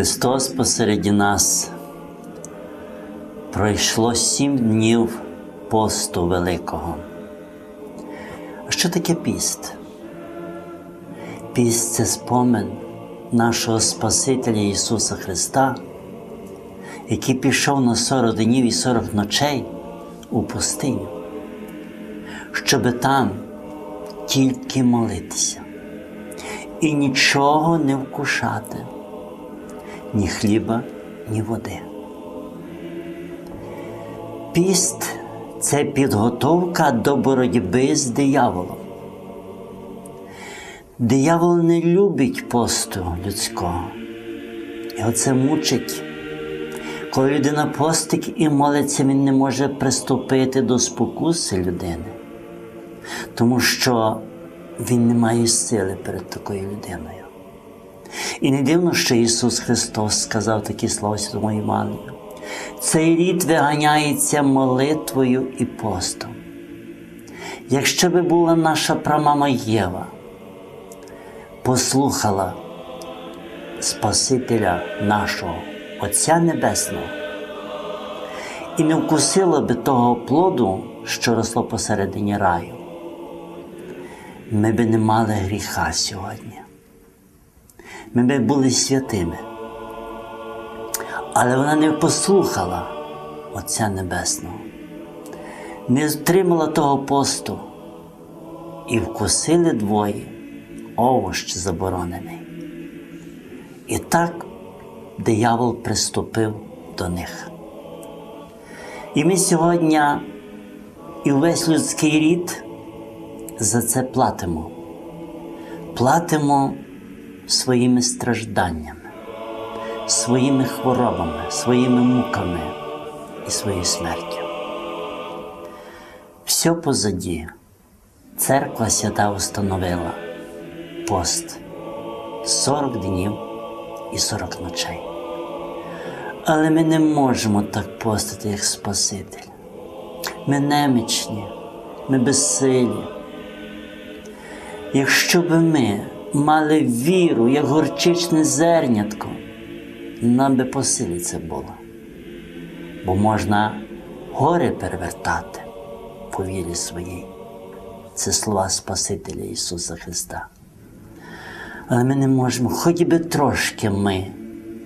Христос посереді нас. Пройшло сім днів посту великого. А що таке піст? Піст це спомин нашого Спасителя Ісуса Христа, який пішов на 40 днів і 40 ночей у пустиню, щоби там тільки молитися і нічого не вкушати, ні хліба, ні води. Піст це підготовка до боротьби з дияволом. Диявол не любить посту людського. Його це мучить. Коли людина постить і молиться, він не може приступити до спокуси людини, тому що він не має сили перед такою людиною. І не дивно, що Ісус Христос сказав такі слова Святому Івангелію. Цей рід виганяється молитвою і постом. Якщо би була наша прамама Єва, послухала Спасителя нашого, Отця Небесного, і не вкусила би того плоду, що росло посередині раю, ми би не мали гріха сьогодні. Ми були святими. Але вона не послухала Отця Небесного, не втримала того посту і вкусили двоє овощ заборонений. І так диявол приступив до них. І ми сьогодні і весь людський рід за це платимо. Платимо своїми стражданнями своїми хворобами, своїми муками і своєю смертю. Все позаді церква свята установила пост 40 днів і 40 ночей. Але ми не можемо так постити, як Спаситель. Ми немічні, ми безсилі. Якщо би ми мали віру, як горчичне зернятко, нам би по силі це було. Бо можна гори перевертати по вірі своїй. Це слова Спасителя Ісуса Христа. Але ми не можемо, хоч би трошки ми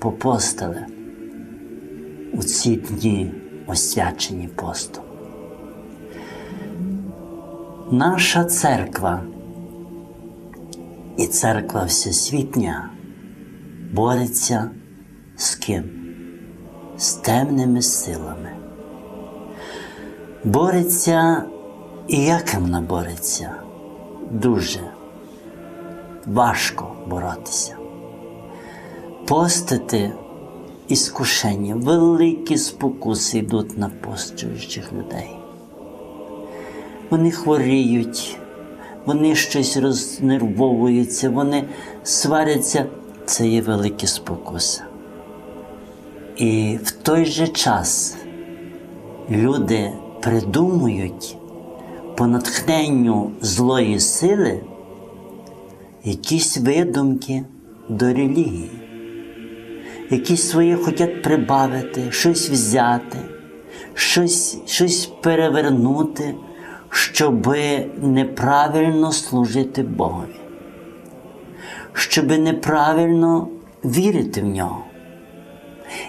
попостили у ці дні освячені посту. Наша церква і церква Всесвітня бореться з ким? З темними силами. Бореться і як вона бореться? Дуже важко боротися. Постити іскушення, великі спокуси йдуть на постуючих людей. Вони хворіють, вони щось рознервовуються, вони сваряться. Це є великі спокуси. І в той же час люди придумують по натхненню злої сили якісь видумки до релігії, якісь своє хочуть прибавити, щось взяти, щось, щось перевернути, щоб неправильно служити Богові, щоб неправильно вірити в нього.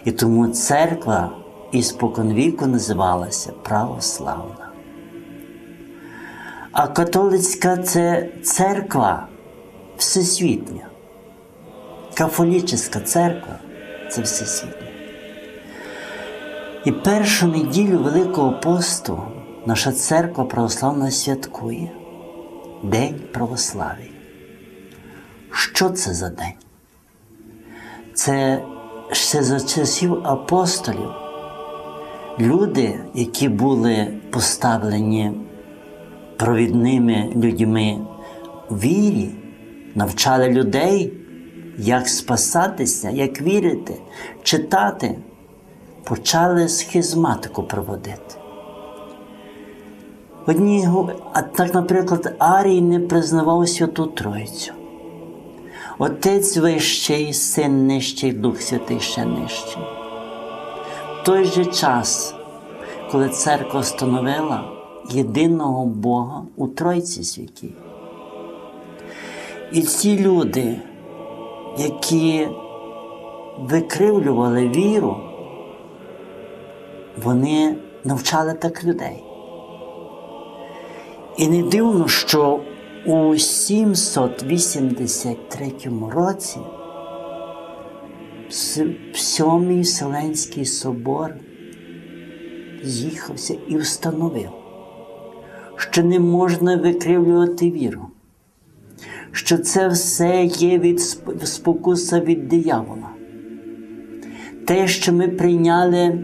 І тому церква із споконвіку називалася православна. А католицька це церква всесвітня. Кафолічна церква це всесвітня. І першу неділю Великого посту наша церква православна святкує День православ'я. Що це за день? Це ще за часів апостолів люди, які були поставлені провідними людьми в вірі, навчали людей, як спасатися, як вірити, читати, почали схизматику проводити. Одні, так, наприклад, Арій не признавав Святу Тройцю. Отець вищий, син нижчий, Дух Святий ще нижчий. В той же час, коли церква встановила єдиного Бога у Тройці святій. І ці люди, які викривлювали віру, вони навчали так людей. І не дивно, що у 783 році Сьомий Вселенський собор з'їхався і встановив, що не можна викривлювати віру, що це все є від спокуса від диявола. Те, що ми прийняли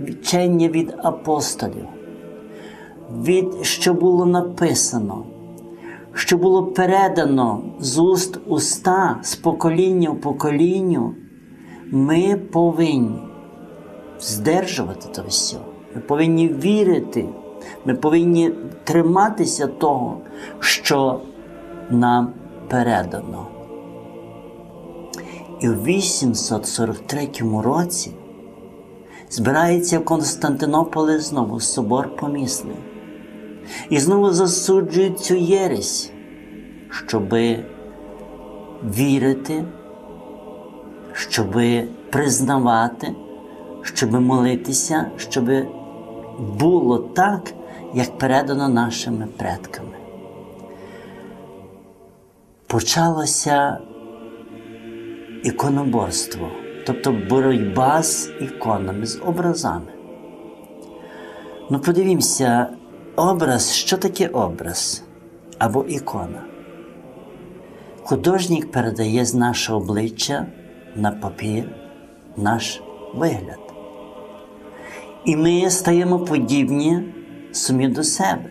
вчення від апостолів, від що було написано, що було передано з уст уста, з покоління в поколінню, ми повинні здержувати то все. Ми повинні вірити, ми повинні триматися того, що нам передано. І в 843 році збирається в Константинополі знову собор помісний. І знову засуджують цю єресь, щоби вірити, щоби признавати, щоби молитися, щоби було так, як передано нашими предками. Почалося іконоборство, тобто боротьба з іконами, з образами. Ну, подивімося, образ, що таке образ або ікона? Художник передає з нашого обличчя на папір наш вигляд. І ми стаємо подібні самі до себе.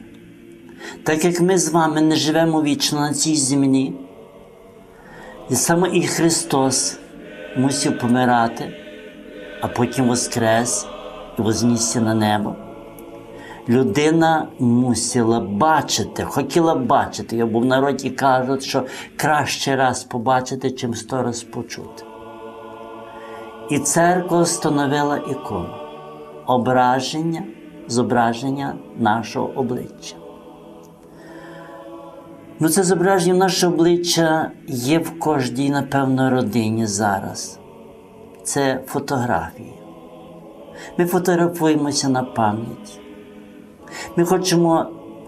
Так як ми з вами не живемо вічно на цій землі, і саме і Христос мусив помирати, а потім воскрес і вознісся на небо. Людина мусила бачити, хотіла бачити, бо в народі кажуть, що краще раз побачити, чим сто раз почути. І церква встановила ікону ображення, зображення нашого обличчя. Ну, це зображення нашого обличчя є в кожній, напевно, родині зараз. Це фотографії. Ми фотографуємося на пам'ять. Ми хочемо,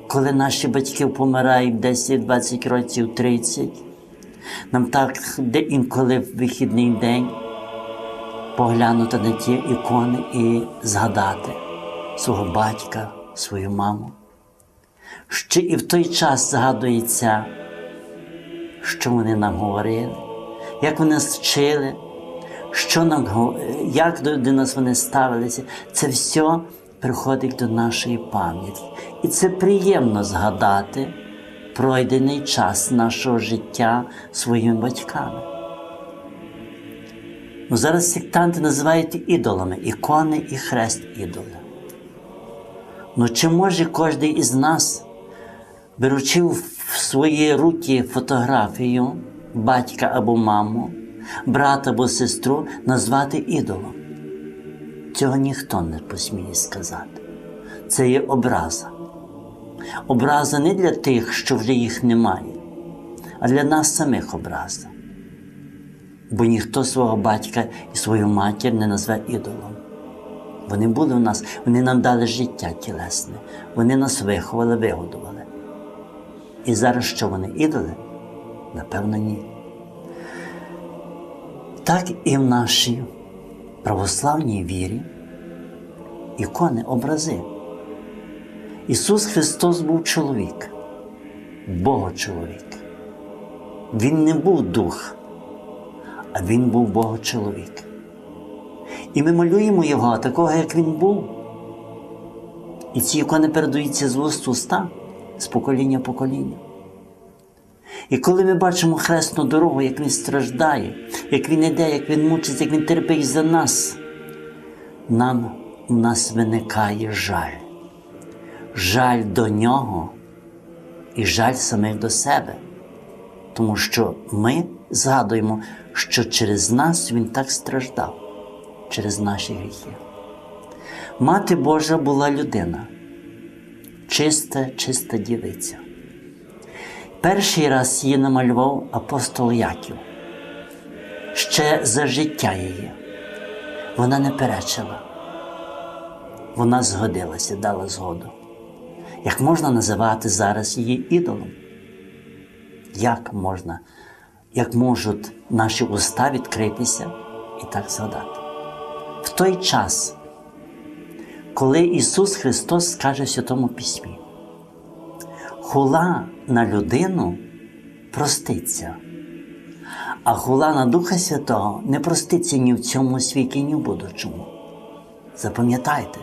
коли наші батьки помирають 10-20 років 30, нам так інколи в вихідний день поглянути на ті ікони і згадати свого батька, свою маму. Ще і в той час згадується, що вони нам говорили, як вони нас вчили, що нам, як до нас вони ставилися. Це все приходить до нашої пам'яті. І це приємно згадати пройдений час нашого життя своїми батьками. Ну, зараз сектанти називають ідолами ікони і хрест ідоли. Ну чи може кожен із нас, беручи в свої руки фотографію батька або маму, брата або сестру, назвати ідолом? Цього ніхто не посміє сказати. Це є образа. Образа не для тих, що вже їх немає, а для нас самих образа. Бо ніхто свого батька і свою матір не назве ідолом. Вони були у нас, вони нам дали життя тілесне, вони нас виховали, вигодували. І зараз що вони ідоли? Напевно, ні. Так і в нашій православній вірі ікони, образи. Ісус Христос був чоловік, Богочоловік. Він не був дух, а Він був Богочоловік. І ми малюємо Його такого, як Він був. І ці ікони передаються з вуст в уста, з покоління покоління. І коли ми бачимо хресну дорогу, як він страждає, як він іде, як він мучиться, як він терпить за нас, нам у нас виникає жаль. Жаль до нього і жаль самих до себе. Тому що ми згадуємо, що через нас Він так страждав, через наші гріхи. Мати Божа була людина, чиста, чиста дівиця. Перший раз її намалював апостол Яків. Ще за життя її. Вона не перечила. Вона згодилася, дала згоду. Як можна називати зараз її ідолом? Як можна, як можуть наші уста відкритися і так згадати? В той час, коли Ісус Христос скаже в Святому Письмі, хула на людину проститься, а хула на Духа Святого не проститься ні в цьому світі, ні в будучому. Запам'ятайте,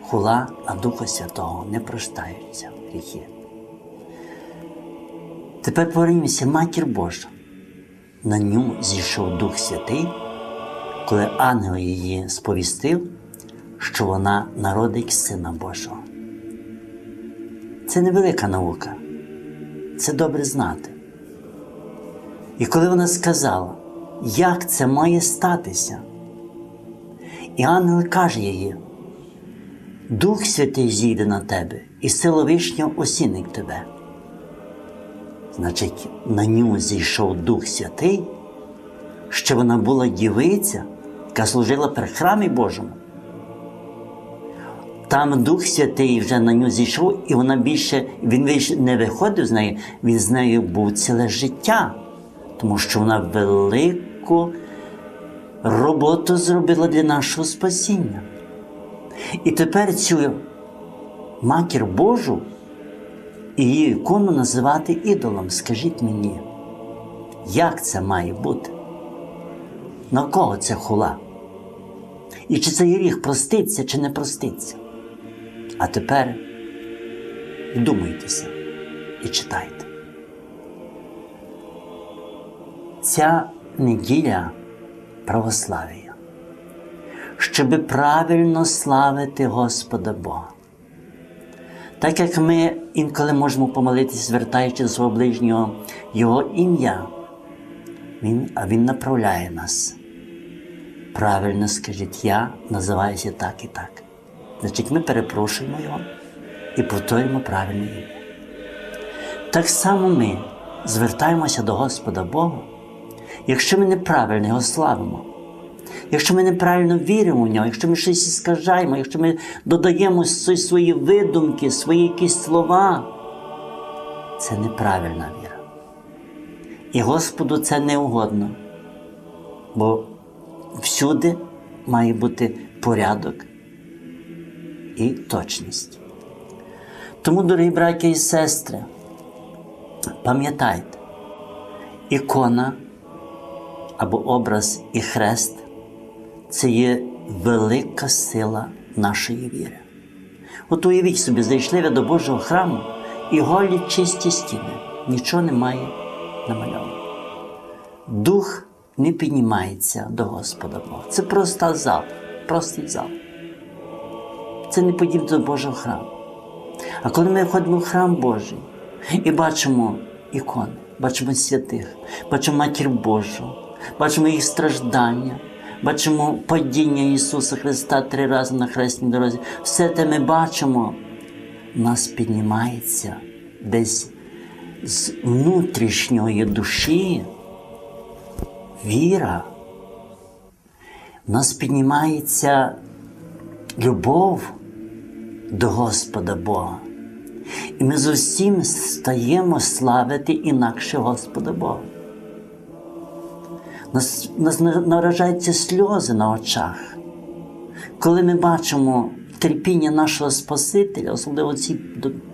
хула на Духа Святого не прощаються гріхи. Тепер повернімося, Матір Божа. На ню зійшов Дух Святий, коли ангел її сповістив, що вона народить Сина Божого. Це невелика наука, це добре знати. І коли вона сказала, як це має статися, і ангел каже їй, Дух Святий зійде на тебе, і сила Вишнього осінить тебе. Значить, на ню зійшов Дух Святий, що вона була дівиця, яка служила при храмі Божому. Там Дух Святий вже на нього зійшов, і вона більше він не виходив з неї, він з нею був ціле життя, тому що вона велику роботу зробила для нашого спасіння. І тепер цю матір Божу і її ікону називати ідолом. Скажіть мені, як це має бути? На кого це хула? І чи цей гріх проститься, чи не проститься? А тепер вдумайтеся і читайте. Ця неділя православ'я, щоби правильно славити Господа Бога. Так як ми інколи можемо помолитися, звертаючи до свого ближнього Його ім'я, він, а Він направляє нас. Правильно скажіть, я називаюся так і так. Значить, ми перепрошуємо Його і повторюємо правильне ім'я. Так само ми звертаємося до Господа Бога, якщо ми неправильно Його славимо, якщо ми неправильно віримо в нього, якщо ми щось скажаємо, якщо ми додаємо свої видумки, свої якісь слова, це неправильна віра. І Господу це не угодно, бо всюди має бути порядок і точність. Тому, дорогі браття і сестри, пам'ятайте, ікона або образ і хрест це є велика сила нашої віри. От уявіть собі, зайшли ви до Божого храму і голі чисті стіни, нічого немає намальовано. Дух не піднімається до Господа Бога. Це просто зал, простий зал. Це не подібно до Божого храму. А коли ми входимо в храм Божий і бачимо ікони, бачимо святих, бачимо Матір Божу, бачимо їх страждання, бачимо падіння Ісуса Христа три рази на хресній дорозі, все те ми бачимо, в нас піднімається десь з внутрішньої душі віра. Нас піднімається любов до Господа Бога. І ми з усім стаємо славити інакше Господа Бога. Нас, нас наражаються сльози на очах, коли ми бачимо терпіння нашого Спасителя, особливо ці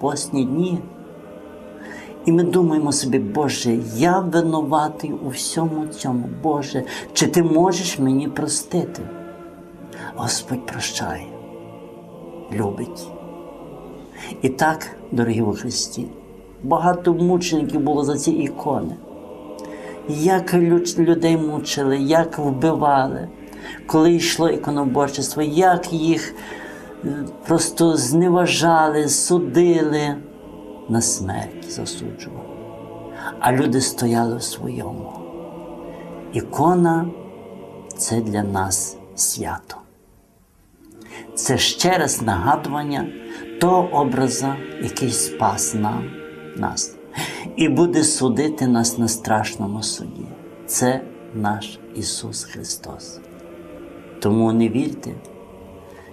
постні дні. І ми думаємо собі, Боже, я винуватий у всьому цьому. Боже, чи ти можеш мені простити? Господь прощає, любить. І так, дорогі у Христі, багато мучеників було за ці ікони. Як людей мучили, як вбивали, коли йшло іконоборчество, як їх е, просто зневажали, судили, на смерть засуджували. А люди стояли в своєму. ікона це для нас свято. Це ще раз нагадування того образа, який спас нам, нас, і буде судити нас на страшному суді. Це наш Ісус Христос. Тому не вірте,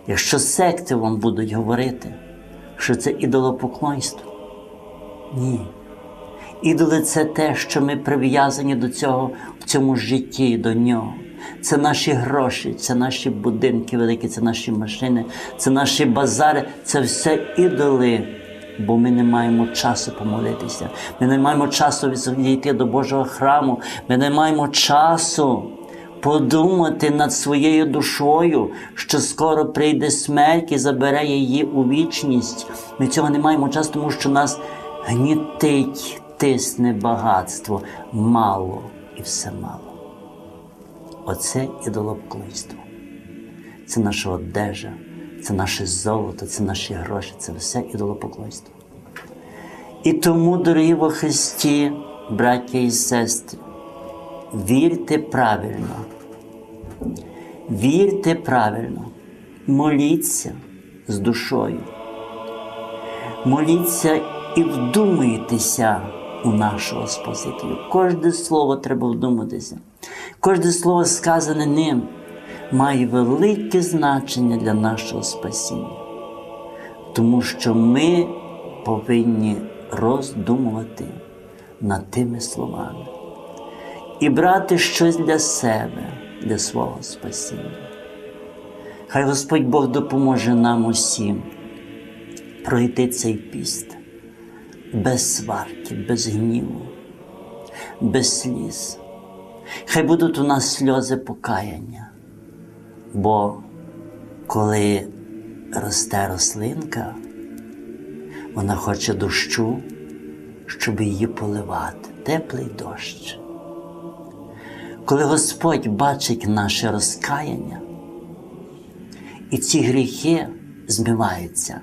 якщо секти вам будуть говорити, що це ідолопоклонство. Ні. Ідоли це те, що ми прив'язані до цього в цьому житті, до нього. Це наші гроші, це наші будинки великі, це наші машини, це наші базари, це все ідоли. Бо ми не маємо часу помолитися. Ми не маємо часу відійти до Божого храму. Ми не маємо часу подумати над своєю душою, що скоро прийде смерть і забере її у вічність. Ми цього не маємо часу, тому що нас гнітить, тисне багатство, мало і все мало. Оце ідолопклонство. Це наша одежа, це наше золото, це наші гроші, це все ідолопоклонство. І тому, дорогі во Христі, браття і сестри, вірте правильно, вірте правильно, моліться з душою, моліться і вдумуйтеся у нашого Спасителя. Кожне слово треба вдуматися. Кожне слово сказане ним має велике значення для нашого спасіння, тому що ми повинні роздумувати над тими словами і брати щось для себе, для свого спасіння. Хай Господь Бог допоможе нам усім пройти цей піст без сварки, без гніву, без сліз. Хай будуть у нас сльози покаяння, бо коли росте рослинка, вона хоче дощу, щоб її поливати, теплий дощ. Коли Господь бачить наше розкаяння, і ці гріхи змиваються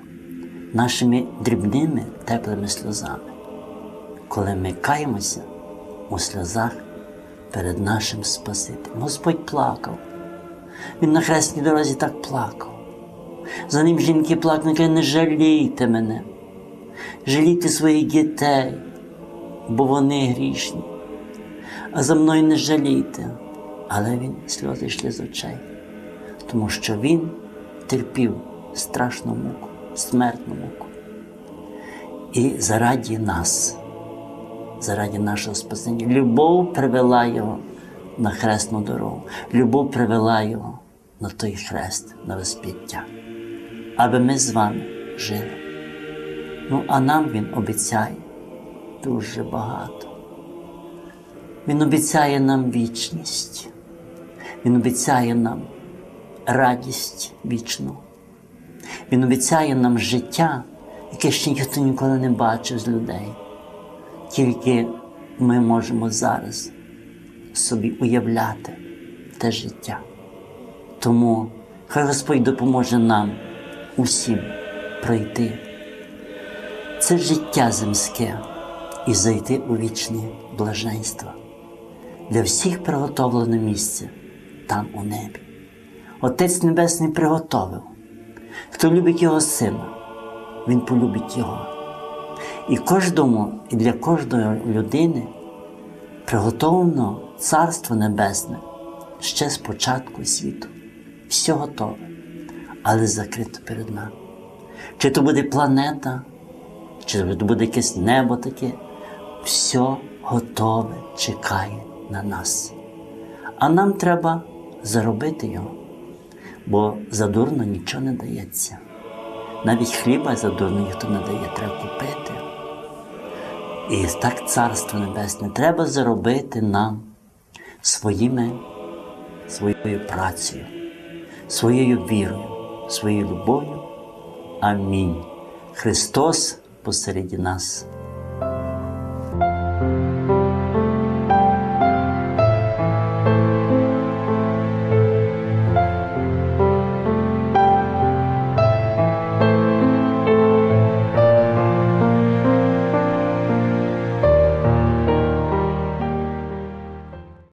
нашими дрібними теплими сльозами, коли ми каємося у сльозах перед нашим Спасителем. Господь плакав. Він на хресній дорозі так плакав. За ним жінки плакали, не жалійте мене, жалійте своїх дітей, бо вони грішні. А за мною не жалійте. Але він сльози йшли з очей, тому що він терпів страшну муку, смертну муку. І заради нас, заради нашого спасення, любов привела його на хресну дорогу, любов привела його на той хрест, на розп'яття, аби ми з вами жили. Ну, а нам він обіцяє дуже багато. Він обіцяє нам вічність, Він обіцяє нам радість вічну. Він обіцяє нам життя, яке ще ніхто ніколи не бачив з людей. Тільки ми можемо зараз собі уявляти те життя. Тому хай Господь допоможе нам усім пройти це життя земське і зайти у вічне блаженство. Для всіх приготовлене місце там у небі. Отець Небесний приготовив. Хто любить Його Сина, Він полюбить Його. І кожному, і для кожної людини приготовлено Царство Небесне ще з початку світу. Все готове, але закрито перед нами. Чи то буде планета, чи то буде якесь небо таке, все готове чекає на нас. А нам треба заробити його, бо задурно нічого не дається. Навіть хліба задурно ніхто не дає, треба купити. І так Царство Небесне треба заробити нам своїми, своєю працею, своєю вірою, своєю любов'ю. Амінь. Христос посереді нас.